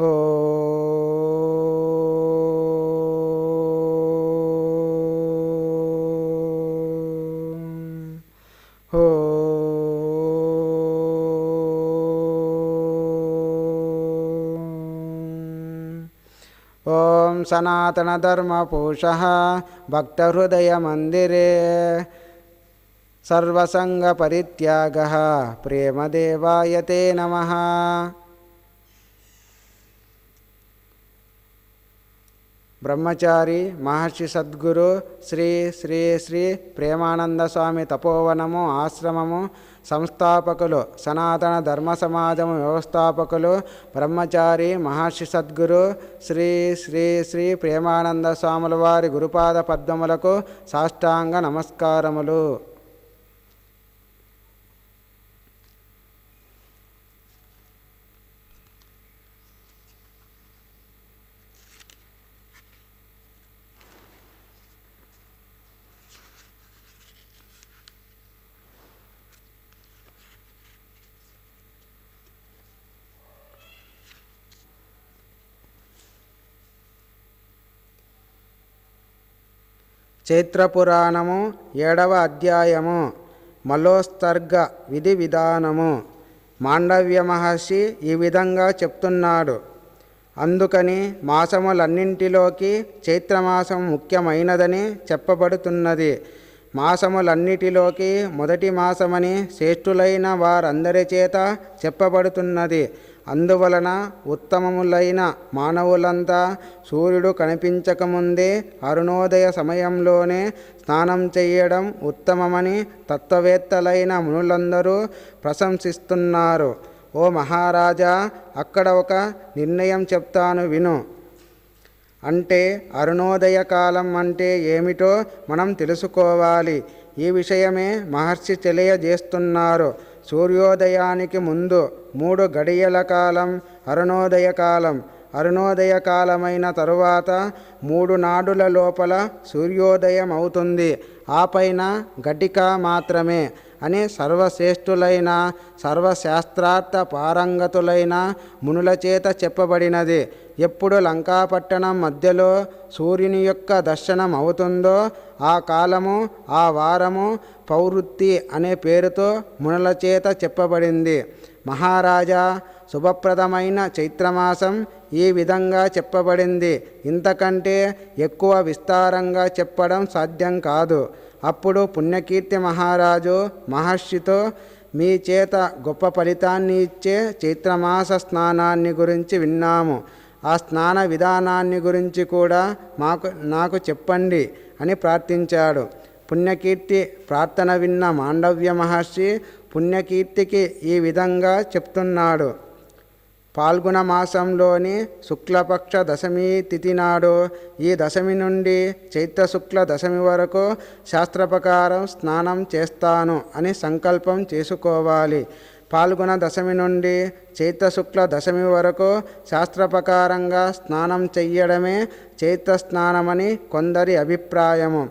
ॐ सनातनधर्मपूषः भक्तहृदयमन्दिरे सर्वसङ्गपरित्यागः प्रेमदेवाय ते नमः బ్రహ్మచారి మహర్షి సద్గురు శ్రీ శ్రీ శ్రీ ప్రేమానంద స్వామి తపోవనము ఆశ్రమము సంస్థాపకులు సనాతన ధర్మ సమాజము వ్యవస్థాపకులు బ్రహ్మచారి మహర్షి సద్గురు శ్రీ శ్రీ శ్రీ ప్రేమానంద స్వాముల వారి గురుపాద పద్మములకు సాష్టాంగ నమస్కారములు. చైత్రపురాణము ఏడవ అధ్యాయము మలోస్తర్గ విధి విధానము. మాండవ్య మహర్షి ఈ విధంగా చెప్తున్నాడు. అందుకని మాసములన్నింటిలోకి చైత్రమాసం ముఖ్యమైనదని చెప్పబడుతున్నది. మాసములన్నిటిలోకి మొదటి మాసమని శ్రేష్ఠులైన వారందరి చేత చెప్పబడుతున్నది. అందువలన ఉత్తమములైన మానవులంతా సూర్యుడు కనిపించకముందే అరుణోదయ సమయంలోనే స్నానం చేయడం ఉత్తమమని తత్వవేత్తలైన మునులందరూ ప్రశంసిస్తున్నారు. ఓ మహారాజా అక్కడ ఒక నిర్ణయం చెప్తాను విను. అంటే అరుణోదయ కాలం అంటే ఏమిటో మనం తెలుసుకోవాలి. ఈ విషయమే మహర్షి తెలియజేస్తున్నారు. సూర్యోదయానికి ముందు మూడు గడియల కాలం అరుణోదయ కాలం. అరుణోదయ కాలమైన తరువాత మూడు నాడుల లోపల సూర్యోదయం అవుతుంది ఆపైన గటిక మాత్రమే. అని సర్వశ్రేష్ఠులైన సర్వశాస్త్రార్థ పారంగతులైన మునుల చేత చెప్పబడినది. ఎప్పుడు లంకాపట్టణం మధ్యలో సూర్యుని యొక్క దర్శనం అవుతుందో ఆ కాలము ఆ వారము పౌవృత్తి అనే పేరుతో మునుల చేత చెప్పబడింది. మహారాజా శుభప్రదమైన చైత్రమాసం ఈ విధంగా చెప్పబడింది. ఇంతకంటే ఎక్కువ విస్తారంగా చెప్పడం సాధ్యం కాదు. అప్పుడు పుణ్యకీర్తి మహారాజు మహర్షితో మీ చేత గొప్ప ఫలితాన్ని ఇచ్చే చైత్రమాస స్నానాన్ని గురించి విన్నాము. ఆ స్నాన విధానాన్ని గురించి కూడా మాకు నాకు చెప్పండి అని ప్రార్థించాడు. పుణ్యకీర్తి ప్రార్థన విన్న మాండవ్య మహర్షి పుణ్యకీర్తికి ఈ విధంగా చెప్తున్నాడు. పాల్గొన మాసంలోని శుక్లపక్ష దశమి తిథి నాడు ఈ దశమి నుండి చైత్ర శుక్ల దశమి వరకు శాస్త్రప్రకారం స్నానం చేస్తాను అని సంకల్పం చేసుకోవాలి. పాల్గొన దశమి నుండి చైత్ర శుక్ల దశమి వరకు శాస్త్రప్రకారంగా స్నానం చెయ్యడమే చైత్ర స్నానమని కొందరి అభిప్రాయము.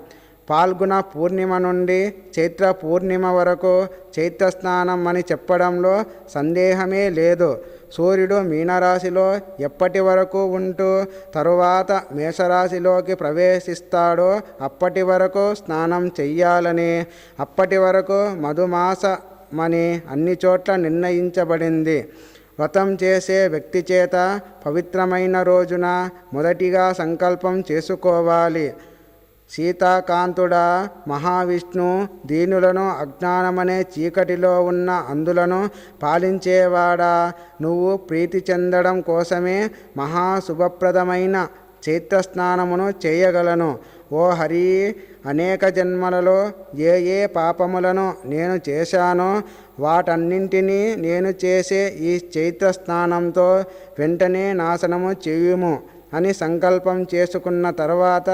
పాల్గొన పూర్ణిమ నుండి చైత్ర పూర్ణిమ వరకు చైత్ర స్నానం అని చెప్పడంలో సందేహమే లేదు. సూర్యుడు మీనరాశిలో ఎప్పటి వరకు ఉంటూ తరువాత మేషరాశిలోకి ప్రవేశిస్తాడో అప్పటి వరకు స్నానం చెయ్యాలని అప్పటి వరకు మధుమాసమని అన్ని చోట్ల నిర్ణయించబడింది. వ్రతం చేసే వ్యక్తి చేత పవిత్రమైన రోజున మొదటిగా సంకల్పం చేసుకోవాలి. సీతాకాంతుడా మహావిష్ణు దీనులను అజ్ఞానమనే చీకటిలో ఉన్న అందులను పాలించేవాడా? నువ్వు ప్రీతి చెందడం కోసమే మహాశుభప్రదమైన చైత్రస్నానమును చేయగలను. ఓ హరి అనేక జన్మలలో ఏ ఏ పాపములను నేను చేశానో వాటన్నింటినీ నేను చేసే ఈ చైత్ర స్నానంతో వెంటనే నాశనము చేయుము. అని సంకల్పం చేసుకున్న తర్వాత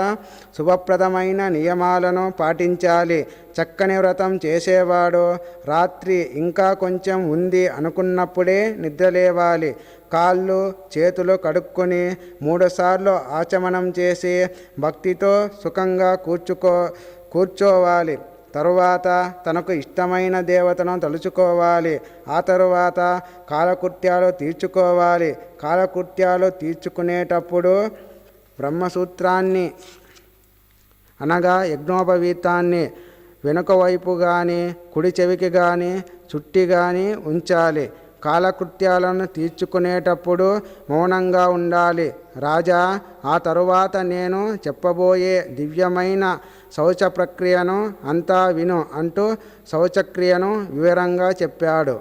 శుభప్రదమైన నియమాలను పాటించాలి. చక్కని వ్రతం చేసేవాడు రాత్రి ఇంకా కొంచెం ఉంది అనుకున్నప్పుడే నిద్రలేవాలి. కాళ్ళు చేతులు కడుక్కొని మూడుసార్లు ఆచమనం చేసి భక్తితో సుఖంగా కూర్చుకో కూర్చోవాలి. తరువాత తనకు ఇష్టమైన దేవతను తలుచుకోవాలి. ఆ తరువాత కాలకృత్యాలు తీర్చుకోవాలి. కాలకృత్యాలు తీర్చుకునేటప్పుడు బ్రహ్మసూత్రాన్ని అనగా యజ్ఞోపవీతాన్ని వెనుక వైపు కానీ కుడి చెవికి కానీ చుట్టి కానీ ఉంచాలి. కాలకృత్యాలను తీర్చుకునేటప్పుడు మౌనంగా ఉండాలి. రాజా ఆ తరువాత నేను చెప్పబోయే దివ్యమైన శౌచ ప్రక్రియను అంతా విను అంటూ శౌచక్రియను వివరంగా చెప్పాడు.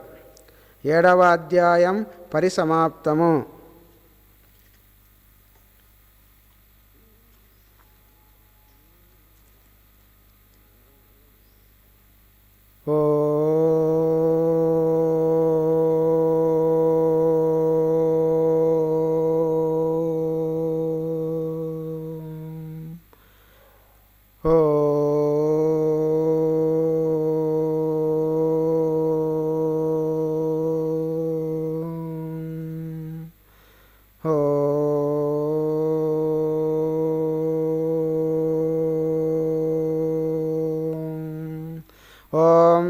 ఏడవ అధ్యాయం పరిసమాప్తము. ఓం